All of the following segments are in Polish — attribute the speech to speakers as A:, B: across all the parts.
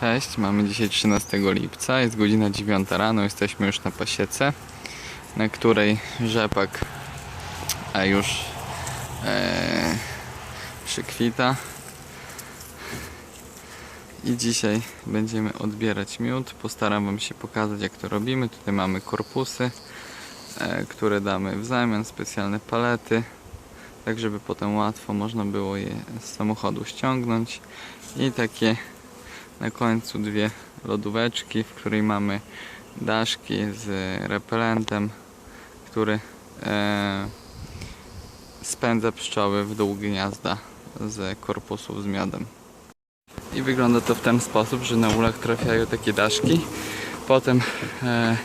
A: Cześć, mamy dzisiaj 13 lipca, jest godzina 9 rano, jesteśmy już na pasiece, na której rzepak e, już e, przykwita. I dzisiaj będziemy odbierać miód. Postaram Wam się pokazać jak to robimy. Tutaj mamy korpusy, e, które damy w zamian, specjalne palety, tak żeby potem łatwo można było je z samochodu ściągnąć. I takie na końcu dwie lodóweczki, w której mamy daszki z repelentem, który e, spędza pszczoły w dół gniazda z korpusów z miodem. I wygląda to w ten sposób, że na ulach trafiają takie daszki. Potem e,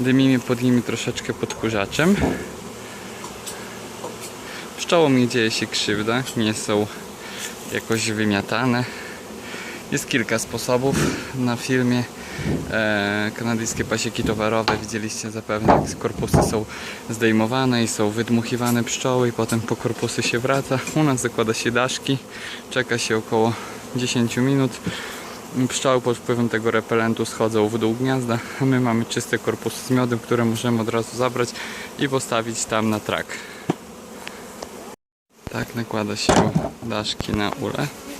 A: dymimy pod nimi troszeczkę podkurzaczem. Pszczołom nie dzieje się krzywda, nie są jakoś wymiatane. Jest kilka sposobów na filmie. E, kanadyjskie pasieki towarowe widzieliście zapewne jak korpusy są zdejmowane i są wydmuchiwane pszczoły i potem po korpusy się wraca. U nas zakłada się daszki, czeka się około 10 minut. Pszczoły pod wpływem tego repelentu schodzą w dół gniazda, a my mamy czyste korpusy z miodem, które możemy od razu zabrać i postawić tam na trak. Tak nakłada się daszki na ule.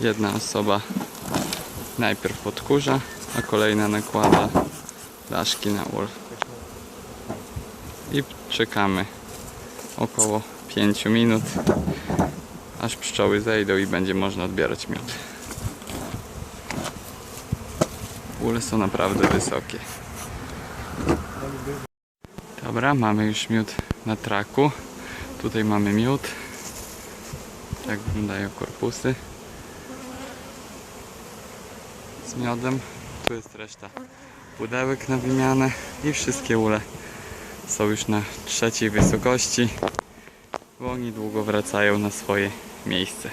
A: Jedna osoba najpierw podkurza, a kolejna nakłada daszki na ul. I czekamy około 5 minut, aż pszczoły zejdą i będzie można odbierać miód. Ule są naprawdę wysokie. Dobra, mamy już miód na traku. Tutaj mamy miód. Tak wyglądają korpusy z miodem. Tu jest reszta pudełek na wymianę i wszystkie ule są już na trzeciej wysokości, bo niedługo wracają na swoje miejsce.